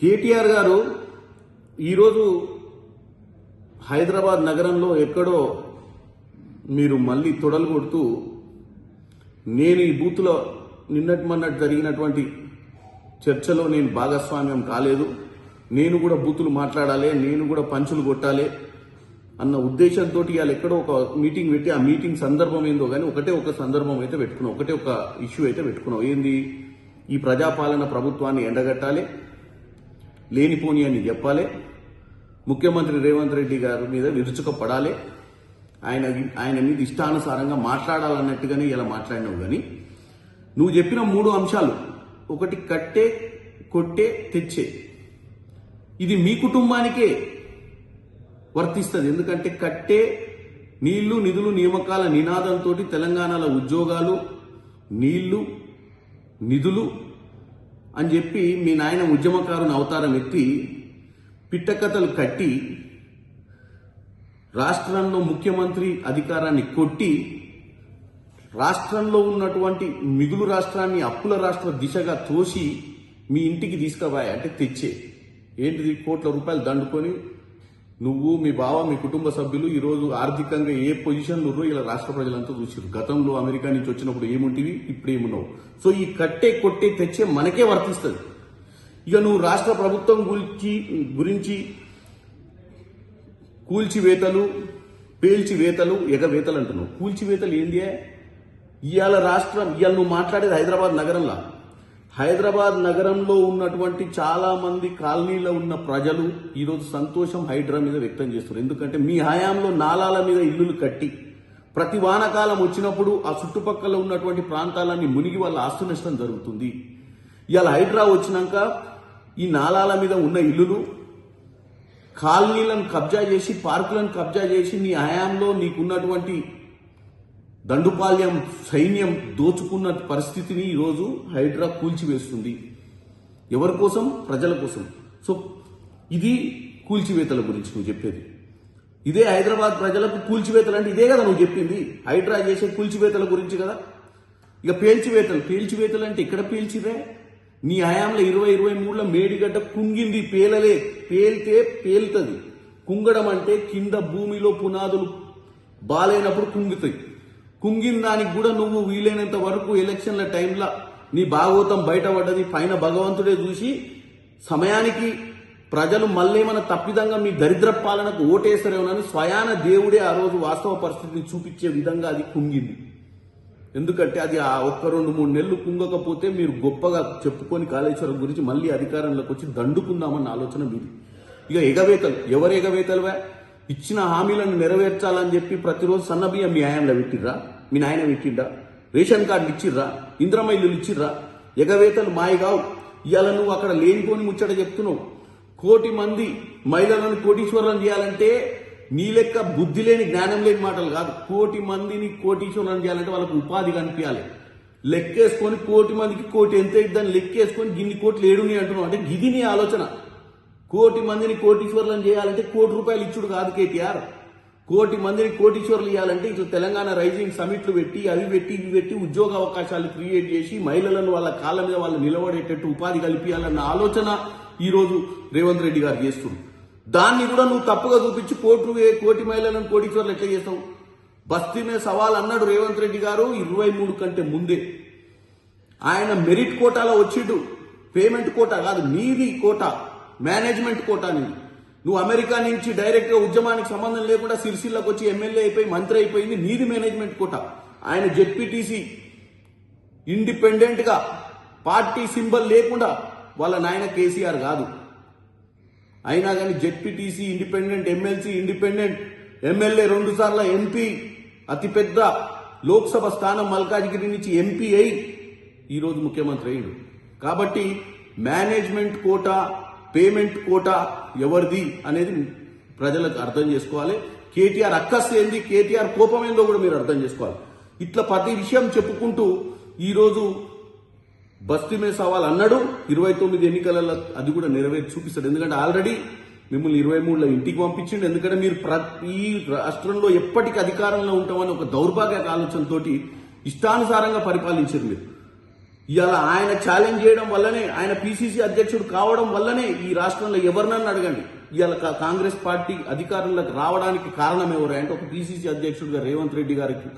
కేటీఆర్ గారు ఈరోజు హైదరాబాద్ నగరంలో ఎక్కడో మీరు మళ్ళీ తొడలు కొడుతూ నేను ఈ బూత్లో నిన్నటి మొన్నటి జరిగినటువంటి చర్చలో నేను భాగస్వామ్యం కాలేదు. నేను కూడా బూతులు మాట్లాడాలి నేను కూడా పంచులు కొట్టాలి అన్న ఉద్దేశంతో ఇవాళ ఎక్కడో ఒక మీటింగ్ పెట్టి ఆ మీటింగ్ సందర్భం ఏందో కానీ ఒకటే ఒక సందర్భం అయితే పెట్టుకున్నాం ఒకటే ఒక ఇష్యూ అయితే పెట్టుకున్నాం. ఏంది? ఈ ప్రజాపాలన ప్రభుత్వాన్ని ఎండగట్టాలి లేనిపోని అని చెప్పాలి. ముఖ్యమంత్రి రేవంత్ రెడ్డి గారి మీద విరుచుకపడాలి. ఆయన ఆయన మీద ఇష్టానుసారంగా మాట్లాడాలన్నట్టుగానే ఇలా మాట్లాడినావు కానీ నువ్వు చెప్పిన మూడు అంశాలు ఒకటి కట్టే కొట్టే తెచ్చే. ఇది మీ కుటుంబానికే వర్తిస్తుంది. ఎందుకంటే కట్టే నీళ్ళు నిధులు నియామకాల నినాదంతో తెలంగాణలో ఉద్యోగాలు నీళ్ళు నిధులు అని చెప్పి మీ నాయన ఉద్యమకారుని అవతారం ఎత్తి పిట్టకథలు కట్టి రాష్ట్రంలో ముఖ్యమంత్రి అధికారాన్ని కొట్టి రాష్ట్రంలో ఉన్నటువంటి మిగులు రాష్ట్రాన్ని అప్పుల రాష్ట్ర దిశగా తోసి మీ ఇంటికి తీసుకుపోయా అంటే తెచ్చే. ఏంటిది? కోట్ల రూపాయలు దండుకొని నువ్వు మీ బావ మీ కుటుంబ సభ్యులు ఈరోజు ఆర్థికంగా ఏ పొజిషన్లు ఉన్నారో ఇలా రాష్ట్ర ప్రజలంతా చూసారు గతంలో అమెరికా నుంచి వచ్చినప్పుడు ఏముంటివి? ఇప్పుడు ఏమున్నావు? సో ఈ కట్టే కొట్టే తెచ్చే మనకే వర్తిస్తుంది. ఇక నువ్వు రాష్ట్ర ప్రభుత్వం గురించి గురించి కూల్చివేతలు పేల్చివేతలు ఎగవేతలు అంటున్నావు. కూల్చివేతలు ఏంది? ఇవాళ రాష్ట్రం ఇవాళ నువ్వు మాట్లాడేది హైదరాబాద్ నగరంలో. హైదరాబాద్ నగరంలో ఉన్నటువంటి చాలా మంది కాలనీలో ఉన్న ప్రజలు ఈరోజు సంతోషం హైడ్రా మీద వ్యక్తం చేస్తారు ఎందుకంటే మీ హయాంలో నాలాల మీద ఇల్లులు కట్టి ప్రతి వానకాలం వచ్చినప్పుడు ఆ చుట్టుపక్కల ఉన్నటువంటి ప్రాంతాలన్నీ మునిగి వాళ్ళ ఆస్తు నష్టం జరుగుతుంది. ఇవాళ హైడ్రా వచ్చినాక ఈ నాలాల మీద ఉన్న ఇల్లులు కాలనీలను కబ్జా చేసి పార్కులను కబ్జా చేసి నీ హయాంలో నీకున్నటువంటి దండుపాల్యం సైన్యం దోచుకున్న పరిస్థితిని ఈరోజు హైడ్రా కూల్చివేస్తుంది. ఎవరి కోసం? ప్రజల కోసం. సో ఇది కూల్చివేతల గురించి నువ్వు చెప్పేది. ఇదే హైదరాబాద్ ప్రజలకు కూల్చివేతలు అంటే ఇదే కదా నువ్వు చెప్పింది. హైడ్రా చేసే కూల్చివేతల గురించి కదా. ఇక పేల్చివేతలు. పేల్చివేతలు అంటే ఇక్కడ పేల్చివే? నీ హయాంలో ఇరవై ఇరవై మూడులో మేడిగడ్డ కుంగింది పేలలే. పేలితే పేలుతుంది. కుంగడం అంటే కింద భూమిలో పునాదులు బాలైనప్పుడు కుంగుతాయి. కుంగిన దానికి కూడా నువ్వు వీలైనంత వరకు ఎలక్షన్ల టైంలో నీ భాగవతం బయటపడ్డది పైన భగవంతుడే చూసి సమయానికి ప్రజలు మళ్ళీ తప్పిదంగా మీ దరిద్ర పాలనకు ఓటేస్తారేమోనని స్వయాన దేవుడే ఆ రోజు వాస్తవ పరిస్థితిని చూపించే విధంగా అది కుంగింది. ఎందుకంటే అది ఆ ఒక్క రెండు మూడు నెలలు కుంగకపోతే మీరు గొప్పగా చెప్పుకొని కాళేశ్వరం గురించి మళ్ళీ అధికారంలోకి వచ్చి దండుకుందామన్న ఆలోచన మీది. ఇక ఎగవేతలు. ఎవరు ఎగవేతలువా? ఇచ్చిన హామీలను నెరవేర్చాలని చెప్పి ప్రతిరోజు సన్నబియ్యం మీ ఆయనలో పెట్టిర్రా? మీ నాయన పెట్టిండ్రా రేషన్ కార్డులు ఇచ్చిర్రా? ఇంద్రమైలు ఇచ్చిర్రా? ఎగవేతలు మాయగావు ఇవాళ నువ్వు అక్కడ లేనిపోని ముచ్చట చెప్తున్నావు. కోటి మంది మహిళలను కోటీశ్వరులను చేయాలంటే నీ లెక్క బుద్ధి లేని జ్ఞానం లేని మాటలు కాదు. కోటి మందిని కోటీశ్వరులను చేయాలంటే వాళ్ళకు ఉపాధి కనిపించాలి. లెక్కేసుకొని కోటి మందికి కోటి ఎంత ఇద్దని లెక్కేసుకొని గిన్ని కోట్లు ఏడుని అంటున్నావు. అంటే గిది నీ ఆలోచన. కోటి మందిని కోటీశ్వరులను చేయాలంటే కోటి రూపాయలు ఇచ్చుడు కాదు కేటీఆర్. కోటి మందిని కోటీశ్వరులు ఇవ్వాలంటే ఇట్లా తెలంగాణ రైజింగ్ సమిట్లు పెట్టి అవి పెట్టి ఇవి పెట్టి ఉద్యోగ అవకాశాలు క్రియేట్ చేసి మహిళలను వాళ్ళ కాళ్ళ మీద వాళ్ళు నిలబడేటట్టు ఉపాధి కల్పించాలన్న ఆలోచన ఈరోజు రేవంత్ రెడ్డి గారు చేస్తుంది దాన్ని కూడా నువ్వు తప్పుగా చూపించి కోటి కోటి మహిళలను కోటీశ్వరులు ఎట్లా చేస్తావు? బస్తీ మీద సవాల్ అన్నాడు రేవంత్ రెడ్డి గారు ఇరవై మూడు కంటే ముందే. ఆయన మెరిట్ కోటాలో వచ్చిండు. పేమెంట్ కోటా కాదు నీది కోటా. మేనేజ్మెంట్ కోటాని నువ్వు అమెరికా నుంచి డైరెక్ట్గా ఉద్యమానికి సంబంధం లేకుండా సిరిసిల్లకు వచ్చి ఎమ్మెల్యే అయిపోయి మంత్రి అయిపోయింది నీది మేనేజ్మెంట్ కోట. ఆయన జెడ్పీటీసీ ఇండిపెండెంట్గా పార్టీ సింబల్ లేకుండా వాళ్ళ నాయన కేసీఆర్ కాదు. అయినా కానీ ZPTC independent MLC independent MLA రెండు సార్ల ఎంపీ అతిపెద్ద లోక్సభ స్థానం మల్కాజ్గిరి నుంచి ఎంపీ అయి ఈరోజు ముఖ్యమంత్రి అయ్యాడు. కాబట్టి మేనేజ్మెంట్ కోటా పేమెంట్ కోటా ఎవరిది అనేది ప్రజలకు అర్థం చేసుకోవాలి. కేటీఆర్ అక్కస్ ఏంది? కేటీఆర్ కోపం ఏందో కూడా మీరు అర్థం చేసుకోవాలి. ఇట్లా ప్రతి విషయం చెప్పుకుంటూ ఈరోజు బస్తీ మీద సవాల్ అన్నాడు. ఇరవై తొమ్మిది ఎన్నికలలో అది కూడా నెరవేర్చి చూపిస్తాడు. ఎందుకంటే ఆల్రెడీ మిమ్మల్ని ఇరవై మూడులో ఇంటికి పంపించిండు. ఎందుకంటే మీరు ప్రతి రాష్ట్రంలో ఎప్పటికీ అధికారంలో ఉంటామని ఒక దౌర్భాగ్య ఆలోచనతోటి ఇష్టానుసారంగా పరిపాలించారు మీరు. ఇవాళ ఆయన ఛాలెంజ్ చేయడం వల్లనే ఆయన పిసిసి అధ్యక్షుడు కావడం వల్లనే ఈ రాష్ట్రంలో ఎవరినన్నా అడగండి. ఇవాళ కాంగ్రెస్ పార్టీ అధికారంలోకి రావడానికి కారణం ఎవరు అంటే ఒక పిసిసి అధ్యక్షుడిగా రేవంత్ రెడ్డి గారికి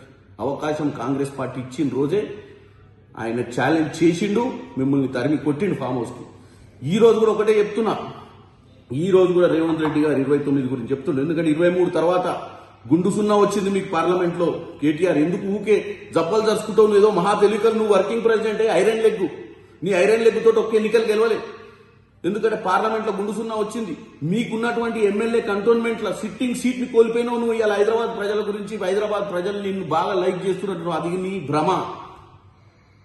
అవకాశం కాంగ్రెస్ పార్టీ ఇచ్చిన రోజే ఆయన ఛాలెంజ్ చేసిండు మిమ్మల్ని తరిమి కొట్టిండు ఫామ్ హౌస్కి ఈ రోజు కూడా ఒకటే చెప్తున్నా. ఈ రోజు కూడా రేవంత్ రెడ్డి గారు ఇరవై తొమ్మిది గురించి చెప్తుండ్రు ఎందుకంటే ఇరవై మూడు తర్వాత గుండు సున్నా వచ్చింది మీకు పార్లమెంట్లో కేటీఆర్ ఎందుకు ఊకే జబ్బలు జరుచుకుంటావు ఏదో మహా తెలికలు నువ్వు వర్కింగ్ ప్రెసిడెంట్ ఐరన్ లెగ్ నీ ఐరన్ లెగ్ తోటి ఒక్క ఎన్నికలు గెలవలే. ఎందుకంటే పార్లమెంట్లో గుండు సున్నా వచ్చింది. మీకున్నటువంటి ఎమ్మెల్యే కంటోన్మెంట్లో సిట్టింగ్ సీట్ని కోల్పోయినావు నువ్వు ఇవాళ హైదరాబాద్ ప్రజల గురించి. హైదరాబాద్ ప్రజలు నిన్ను బాగా లైక్ చేస్తున్నట్టు అది నీ భ్రమ.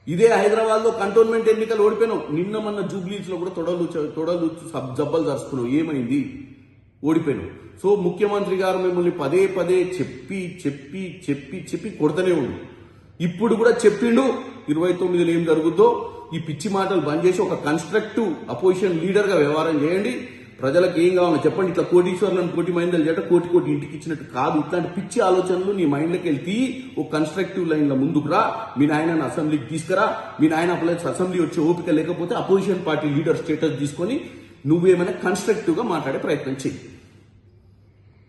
ఇదే హైదరాబాద్లో కంటోన్మెంట్ ఎన్నికలు ఓడిపోయినావు. నిన్న మొన్న జూబ్లీస్లో కూడా తొడలు తొడలు జబ్బలు జరుచుకున్నావు. ఏమైంది? ఓడిపోయినావు. సో ముఖ్యమంత్రి గారు మిమ్మల్ని పదే పదే చెప్పి చెప్పి చెప్పి చెప్పి కొడతనే ఉంది ఇప్పుడు కూడా చెప్పిండు ఇరవై తొమ్మిదిలో ఏం జరుగుద్దో ఈ పిచ్చి మాటలు బంద్ చేసి ఒక కన్స్ట్రక్టివ్ అపోజిషన్ లీడర్గా వ్యవహారం చేయండి. ప్రజలకు ఏం కావాలో చెప్పండి. ఇట్లా కోటీశ్వరులను కోటి మైందలు చేయట కోటి కోటి ఇంటికి ఇచ్చినట్టు కాదు. ఇట్లాంటి పిచ్చి ఆలోచనలు నీ మైండ్లోకి వెళ్తే ఒక కన్స్ట్రక్టివ్ లైన్లో ముందుకు రా. మీ నాయన అసెంబ్లీకి తీసుకురా. మీ నాయన ప్లస్ అసెంబ్లీ వచ్చే ఓపిక లేకపోతే అపోజిషన్ పార్టీ లీడర్ స్టేటస్ తీసుకొని నువ్వేమైనా కన్స్ట్రక్టివ్గా మాట్లాడే ప్రయత్నం చెయ్యి.